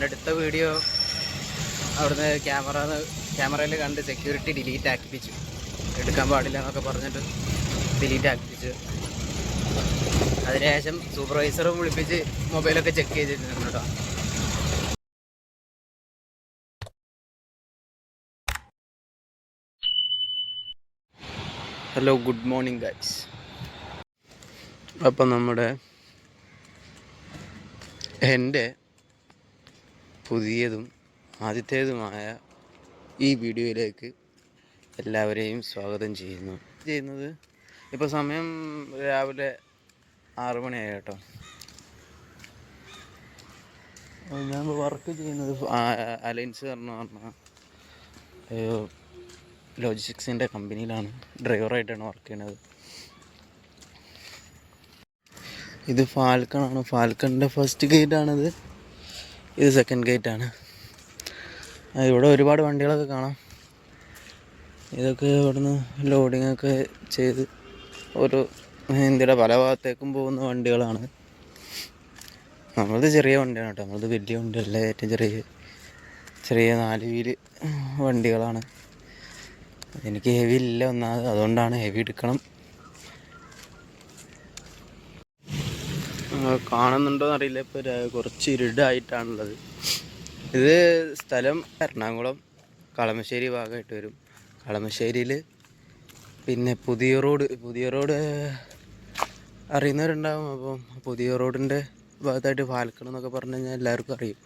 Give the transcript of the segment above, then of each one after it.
ഞാനെടുത്ത video അവിടുന്ന് camera ക്യാമറയിൽ കണ്ട് സെക്യൂരിറ്റി ഡിലീറ്റ് ആക്കിപ്പിച്ചു. എടുക്കാൻ പാടില്ല എന്നൊക്കെ പറഞ്ഞിട്ട് ഡിലീറ്റ് ആക്കിപ്പിച്ചു. അതിനുശേഷം സൂപ്പർവൈസറും വിളിപ്പിച്ച് മൊബൈലൊക്കെ ചെക്ക് ചെയ്തിരുന്നു കേട്ടോ. ഹലോ ഗുഡ് മോർണിംഗ് ഗൈസ് അപ്പം നമ്മുടെ എന്റെ പുതിയതും ആദ്യത്തേതുമായ ഈ വീഡിയോയിലേക്ക് എല്ലാവരെയും സ്വാഗതം ചെയ്യുന്നു. ചെയ്യുന്നത് ഇപ്പോൾ സമയം രാവിലെ ആറ് മണിയായി കേട്ടോ ഞാൻ വർക്ക് ചെയ്യുന്നത് അലയൻസ് എന്ന് പറഞ്ഞ ലോജിസ്റ്റിക്സിന്റെ കമ്പനിയിലാണ്. ഡ്രൈവറായിട്ടാണ് വർക്ക് ചെയ്യുന്നത്. ഇത് ഫാൽക്കൺ ആണ് ഫാൽക്കണിന്റെ ഫസ്റ്റ് ഗേറ്റ് ആണിത്. ഇത് സെക്കൻഡ് ഗേറ്റ് ആണ്. ഇവിടെ ഒരുപാട് വണ്ടികളൊക്കെ കാണാം. ഇതൊക്കെ ഇവിടുന്ന് ലോഡിങ്ങൊക്കെ ചെയ്ത് ഒരു ഇന്ത്യയുടെ പല ഭാഗത്തേക്കും പോകുന്ന വണ്ടികളാണ്. നമ്മളത് ചെറിയ വണ്ടിയാണ് കേട്ടോ. നമ്മളത് വലിയ വണ്ടിയല്ല ഏറ്റവും ചെറിയ ചെറിയ നാല് വീൽ വണ്ടികളാണ്. എനിക്ക് ഹെവി ഇല്ല ഒന്നാമത്. അതുകൊണ്ടാണ് ഹെവി എടുക്കണം. കാണുന്നുണ്ടോ എന്നറിയില്ല. ഇപ്പോൾ കുറച്ച് ഇരുടായിട്ടാണുള്ളത്. ഇത് സ്ഥലം എറണാകുളം കളമശ്ശേരി ഭാഗമായിട്ട് വരും. കളമശ്ശേരിയിൽ പിന്നെ പുതിയ റോഡ് പുതിയ റോഡ് അറിയുന്നവരുണ്ടാവും. അപ്പം പുതിയ റോഡിന്റെ ഭാഗത്തായിട്ട് പാലക്കണം എന്നൊക്കെ പറഞ്ഞു കഴിഞ്ഞാൽ എല്ലാവർക്കും അറിയും.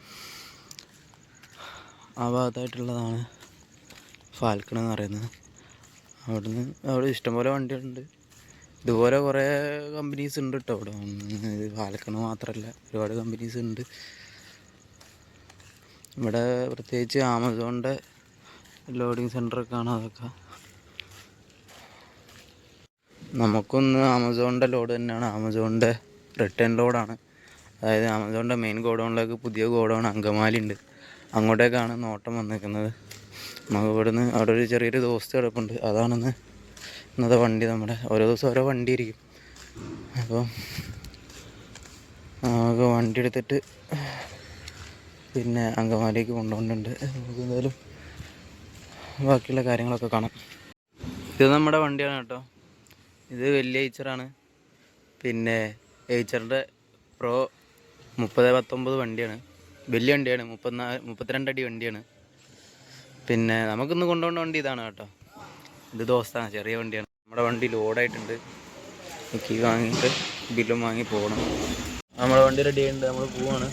ആ ഭാഗത്തായിട്ടുള്ളതാണ് ഫാൽക്കൺ എന്ന് പറയുന്നത്. അവിടുന്ന് അവിടെ ഇഷ്ടംപോലെ വണ്ടികളുണ്ട്. ഇതുപോലെ കുറേ കമ്പനീസ് ഉണ്ട് കേട്ടോ അവിടെ പാലക്കണ് മാത്രമല്ല ഒരുപാട് കമ്പനീസ് ഉണ്ട് ഇവിടെ പ്രത്യേകിച്ച് ആമസോണിന്റെ ലോഡിങ് സെന്ററൊക്കെയാണ് അതൊക്കെ. നമുക്കൊന്ന് ആമസോണിന്റെ ലോഡ് തന്നെയാണ്. ആമസോണിന്റെ റിട്ടേൺ ലോഡാണ് അതായത് ആമസോണിന്റെ മെയിൻ ഗോഡൗണിലേക്ക് പുതിയ ഗോഡൗൺ അങ്കമാലി ഉണ്ട് അങ്ങോട്ടേക്കാണ് നോട്ടം വന്നിരിക്കുന്നത് നമുക്ക് ഇവിടുന്ന് അവിടെ ഒരു ചെറിയൊരു ദോസ്ത് കിടപ്പുണ്ട്. അതാണെന്ന് ഇന്നത്തെ വണ്ടി നമ്മുടെ ഓരോ ദിവസം ഓരോ വണ്ടി ഇരിക്കും അപ്പോൾ നമുക്ക് വണ്ടി എടുത്തിട്ട് പിന്നെ അങ്കമാലിക്ക് കൊണ്ടുപോകുന്നുണ്ട്. നമുക്ക് എന്തായാലും ബാക്കിയുള്ള കാര്യങ്ങളൊക്കെ കാണാം. ഇത് നമ്മുടെ വണ്ടിയാണ് കേട്ടോ. ഇത് വലിയ ഏച്ചറാണ് പിന്നെ ഏച്ചറിന്റെ പ്രോ മുപ്പത് പത്തൊമ്പത് വണ്ടിയാണ്. വലിയ വണ്ടിയാണ്. മുപ്പത്തിനാല് മുപ്പത്തിരണ്ട് അടി വണ്ടിയാണ്. പിന്നെ നമുക്കിന്ന് കൊണ്ടുപോകേണ്ട വണ്ടി ഇതാണ് കേട്ടോ. ഇത് ദോസ്താണ് ചെറിയ വണ്ടിയാണ്. നമ്മുടെ വണ്ടി ലോഡായിട്ടുണ്ട്. കീ വാങ്ങിയിട്ട് ബില്ലും വാങ്ങി പോകണം. നമ്മുടെ വണ്ടി റെഡി ആയിട്ടുണ്ട്. നമ്മൾ പോവാണ്.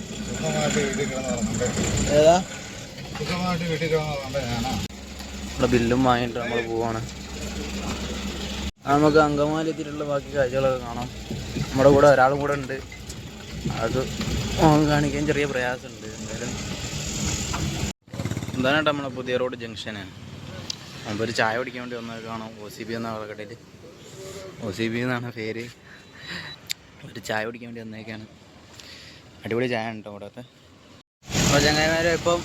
ഏതാ? നമ്മുടെ ബില്ലും വാങ്ങിയിട്ട് നമ്മൾ പോവാണ്. നമുക്ക് അങ്കമാലി എത്തിയിട്ടുള്ള ബാക്കി കാഴ്ചകളൊക്കെ കാണാം. നമ്മുടെ കൂടെ ഒരാളും കൂടെ ഉണ്ട്. അത് കാണിക്കാൻ ചെറിയ പ്രയാസമുണ്ട്. എന്തായാലും. എന്താണ് നമ്മുടെ പുതിയ റോഡ് ജംഗ്ഷന് അപ്പോൾ ഒരു ചായ കുടിക്കാൻ വേണ്ടി വന്നത് കാണാം. ഒ സി ബി എന്ന കടയിൽ ഒ സി ബി എന്നാണ് പേര്. ഒരു ചായ കുടിക്കാൻ വേണ്ടി വന്നേക്കാണ്. അടിപൊളി ചായ ഉണ്ടോ ഇവിടത്തെ. അപ്പോൾ ചങ്ങായിമാരെ ഇപ്പം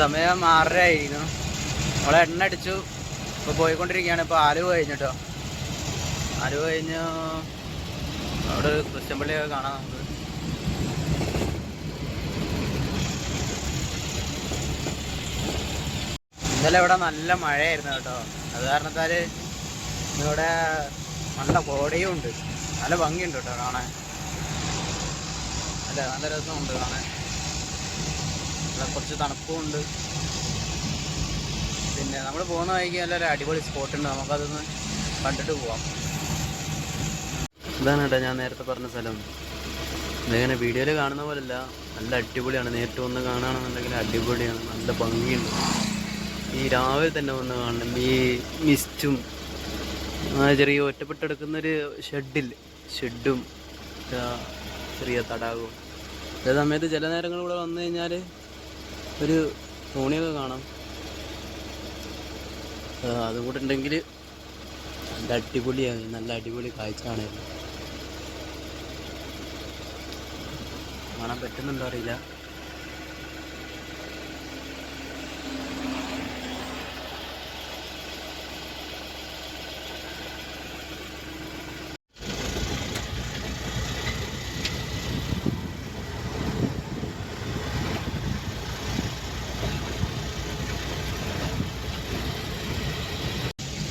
സമയം ആറര ആയിരുന്നു നമ്മളെ എണ്ണ അടിച്ചു. ഇപ്പോൾ പോയിക്കൊണ്ടിരിക്കുകയാണ്. ഇപ്പോൾ ആലുവ കഴിഞ്ഞിട്ടോ ആലുവ കഴിഞ്ഞ് അവിടെ ക്രിസ്ത്യൻ പള്ളിയൊക്കെ കാണാം. നമുക്ക് ഇന്നലെ ഇവിടെ നല്ല മഴയായിരുന്നു കേട്ടോ. അത് കാരണത്താൽ ഇവിടെ നല്ല കോടയും ഉണ്ട്. നല്ല ഭംഗിയുണ്ട് കേട്ടോ കാണാൻ. അല്ല നല്ല രസമുണ്ട് കാണാൻ. ഇവിടെ കുറച്ച് തണുപ്പും ഉണ്ട്. പിന്നെ നമ്മൾ പോകുന്ന വഴിക്ക് നല്ലൊരു അടിപൊളി സ്പോട്ട് ഉണ്ട്. നമുക്കതൊന്ന് കണ്ടിട്ട് പോവാം. ഇതാണ് കേട്ടോ ഞാൻ നേരത്തെ പറഞ്ഞ സ്ഥലം. ഇതിങ്ങനെ വീഡിയോയിൽ കാണുന്ന പോലല്ല. നല്ല അടിപൊളിയാണ്. നേരിട്ട് വന്ന് കാണുകയാണെന്നുണ്ടെങ്കിൽ അടിപൊളിയാണ്. നല്ല ഭംഗിയുണ്ട്. ഈ രാവിലെ തന്നെ വന്ന് കാണണം. ഈ മിസ്റ്റും ചെറിയ ഒറ്റപ്പെട്ടെടുക്കുന്നൊരു ഷെഡിൽ ഷെഡും ചെറിയ തടാകവും. ചില സമയത്ത് ചില നേരങ്ങൾ ഇവിടെ വന്നു കഴിഞ്ഞാൽ ഒരു തോണിയൊക്കെ കാണാം. അതുകൂടെ അതും കൂടെ ഉണ്ടെങ്കിൽ നല്ല അടിപൊളിയാണ്. നല്ല അടിപൊളി കാഴ്ച കാണാൻ പറ്റുന്നുണ്ടോ അറിയില്ല.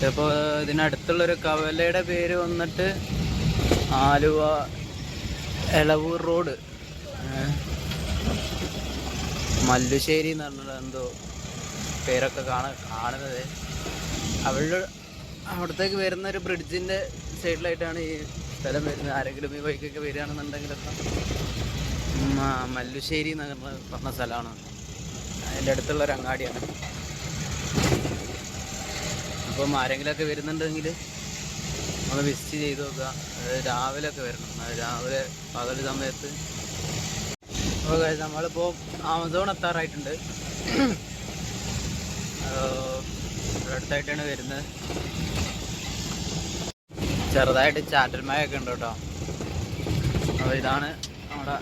ഇപ്പോൾ ഇതിനടുത്തുള്ളൊരു കവലയുടെ പേര് വന്നിട്ട് ആലുവ എളവൂർ റോഡ്. മല്ലുശ്ശേരി എന്ന് പറഞ്ഞിട്ട് എന്തോ പേരൊക്കെ കാണ കാണുന്നത്. അവിടെ അവിടത്തേക്ക് വരുന്ന ഒരു ബ്രിഡ്ജിന്റെ സൈഡിലായിട്ടാണ് ഈ സ്ഥലം വരുന്നത്. ആരെങ്കിലും ഈ ബൈക്കൊക്കെ വരികയാണെന്നുണ്ടെങ്കിലൊക്കെ മല്ലുശ്ശേരി എന്ന് പറഞ്ഞ സ്ഥലമാണ്. അതിന്റെ അടുത്തുള്ള ഒരു അങ്ങാടിയാണ്. അപ്പം ആരെങ്കിലുമൊക്കെ വരുന്നുണ്ടെങ്കിൽ ഒന്ന് വിസിറ്റ് ചെയ്ത് നോക്കുക. രാവിലെ ഒക്കെ വരണം. രാവിലെ പകൽ സമയത്ത്. ഓക്കെ നമ്മളിപ്പോൾ ആമസോൺ എത്താറായിട്ടുണ്ട്. അടുത്തായിട്ടാണ് വരുന്നത്. ചെറുതായിട്ട് ചാറ്റൽ മഴയൊക്കെ ഉണ്ട് കേട്ടോ. അപ്പോൾ ഇതാണ് നമ്മുടെ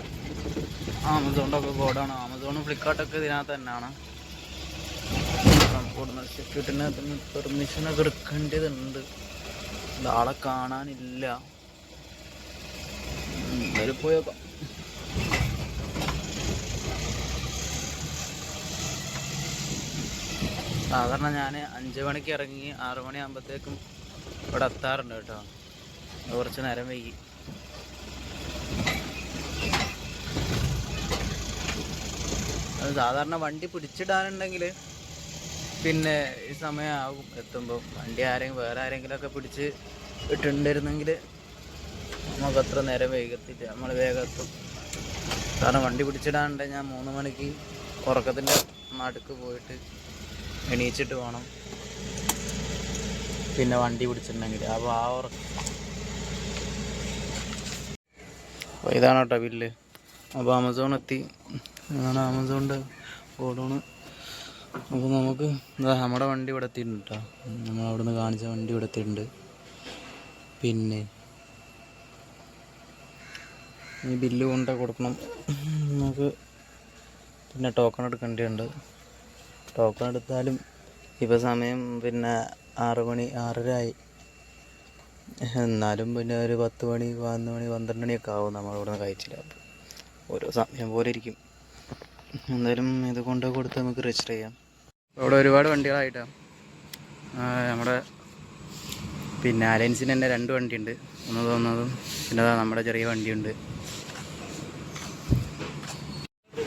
ആമസോണിന്റെ ഒക്കെ ഗോഡാണ് ആമസോണും ഫ്ലിപ്കാർട്ടൊക്കെ ഇതിനകത്ത് തന്നെയാണ്. കൂടുന്ന സെക്യൂരിറ്റിന് പെർമിഷനൊക്കെ എടുക്കേണ്ടതുണ്ട്. ആളെ കാണാനില്ല. എന്തായാലും പോയേക്കാം. സാധാരണ ഞാൻ അഞ്ച് മണിക്ക് ഇറങ്ങി ആറ് മണി ആകുമ്പോഴത്തേക്കും ഇവിടെ എത്താറുണ്ട് കേട്ടോ. കുറച്ച് നേരം വൈകി. അത് സാധാരണ വണ്ടി പിടിച്ചിടാനുണ്ടെങ്കിൽ പിന്നെ ഈ സമയമാകും എത്തുമ്പോൾ വണ്ടി ആരെങ്കിലും വേറെ ആരെങ്കിലുമൊക്കെ പിടിച്ച് ഇട്ടുണ്ടായിരുന്നെങ്കിൽ നമുക്ക് അത്ര നേരം വൈകത്തില്ല. നമ്മൾ വേഗം എത്തും. കാരണം വണ്ടി പിടിച്ചിടാണ്ട് ഞാൻ മൂന്ന് മണിക്ക് ഉറക്കത്തിന്റെ നടുക്ക് പോയിട്ട് എണീച്ചിട്ട് വേണം. പിന്നെ വണ്ടി പിടിച്ചിട്ടുണ്ടെങ്കിൽ. അപ്പോൾ ആ ഉറക്ക അപ്പോൾ ഇതാണ് കേട്ടോ ബില്ല്. അപ്പോൾ ആമസോൺ എത്തി. ഇതാണ് ആമസോണിന്റെ ഓടോണ്. അപ്പോൾ നമുക്ക് നമ്മുടെ വണ്ടി ഇവിടെ എത്തിയിട്ടുണ്ട് കേട്ടോ നമ്മൾ അവിടെ നിന്ന് കാണിച്ച വണ്ടി ഇവിടെ എത്തിയിട്ടുണ്ട്. പിന്നെ ഈ ബില്ല് കൊണ്ട് കൊടുക്കണം. നമുക്ക് പിന്നെ ടോക്കൺ എടുക്കേണ്ടതുണ്ട്. ടോക്കൺ എടുത്താലും ഇപ്പോൾ സമയം പിന്നെ ആറ് മണി ആറര ആയി എന്നാലും പിന്നെ ഒരു പത്ത് മണി പതിനൊന്ന് മണി പന്ത്രണ്ട് മണിയൊക്കെ ആവും നമ്മളിവിടെ നിന്ന് കഴിച്ചില്ല അപ്പോൾ ഓരോ സമയം പോലെ ഇരിക്കും. എന്തായാലും ഇത് കൊണ്ട് കൊടുത്ത് നമുക്ക് രജിസ്റ്റർ ചെയ്യാം. ഇവിടെ ഒരുപാട് വണ്ടികളായിട്ടാണ് നമ്മുടെ പിന്നെ അലയൻസിന് തന്നെ രണ്ട് വണ്ടിയുണ്ട്. ഒന്ന് തോന്നുന്നതും പിന്നെ നമ്മുടെ ചെറിയ വണ്ടിയുണ്ട്.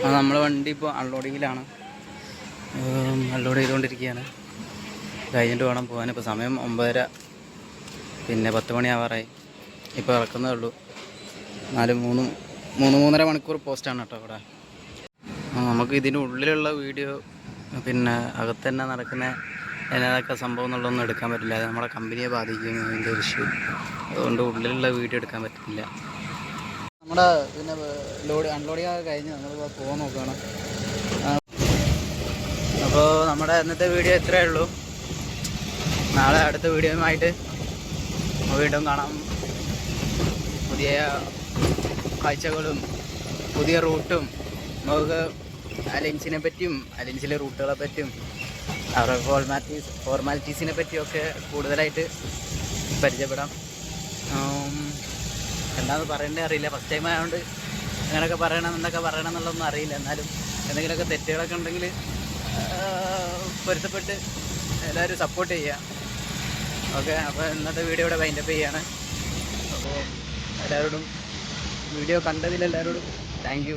ആ നമ്മളെ വണ്ടി ഇപ്പോൾ അൺലോഡിങ്ങിലാണ്. അൺലോഡ് ചെയ്തുകൊണ്ടിരിക്കുകയാണ്. കഴിഞ്ഞിട്ട് വേണം പോകാൻ. ഇപ്പോൾ സമയം ഒമ്പതര പിന്നെ പത്ത് മണിയാവാറായി. ഇപ്പോൾ ഇറക്കുന്നേ ഉള്ളൂ. നാല് മൂന്ന് മൂന്ന് മൂന്നര മണിക്കൂർ പോസ്റ്റാണ് കേട്ടോ ഇവിടെ. നമുക്ക് ഇതിന്റെ ഉള്ളിലുള്ള വീഡിയോ പിന്നെ അകത്ത് തന്നെ നടക്കുന്ന എന്നതൊക്കെ സംഭവം എന്നുള്ളതൊന്നും എടുക്കാൻ പറ്റില്ല. അത് നമ്മുടെ കമ്പനിയെ ബാധിക്കും അതിന്റെ ഇഷ്യൂ അതുകൊണ്ട് ഉള്ളിലുള്ള വീഡിയോ എടുക്കാൻ പറ്റില്ല നമ്മുടെ പിന്നെ ലോഡ് അൺലോഡിങ് ഒക്കെ കഴിഞ്ഞ് നമ്മളിപ്പോൾ പോകാൻ നോക്കുകയാണ്. അപ്പോൾ നമ്മുടെ ഇന്നത്തെ വീഡിയോ ഇത്രയേ ഉള്ളൂ. നാളെ അടുത്ത വീഡിയോയുമായിട്ട് വീണ്ടും കാണാം. പുതിയ കാഴ്ചകളും പുതിയ റൂട്ടും നമുക്ക് അലയൻസിനെ പറ്റിയും അലയൻസിലെ റൂട്ടുകളെ പറ്റിയും അവരുടെ ഫോർമാലിറ്റീസ് ഫോർമാലിറ്റീസിനെ പറ്റിയൊക്കെ കൂടുതലായിട്ട് പരിചയപ്പെടാം. എന്താണെന്ന് പറയേണ്ടത് അറിയില്ല. ഫസ്റ്റ് ടൈം ആയതുകൊണ്ട് അങ്ങനെയൊക്കെ പറയണം എന്നൊക്കെ പറയണം എന്നുള്ളതൊന്നും അറിയില്ല. എന്നാലും എന്തെങ്കിലുമൊക്കെ തെറ്റുകളൊക്കെ ഉണ്ടെങ്കിൽ പൊരുത്തപ്പെട്ട് എല്ലാവരും സപ്പോർട്ട് ചെയ്യുക ഓക്കെ അപ്പോൾ ഇന്നത്തെ വീഡിയോ ഇവിടെ വൈൻഡപ്പ് ചെയ്യാണ്. അപ്പോൾ എല്ലാവരോടും വീഡിയോ കണ്ടതിൽ എല്ലാവരോടും താങ്ക്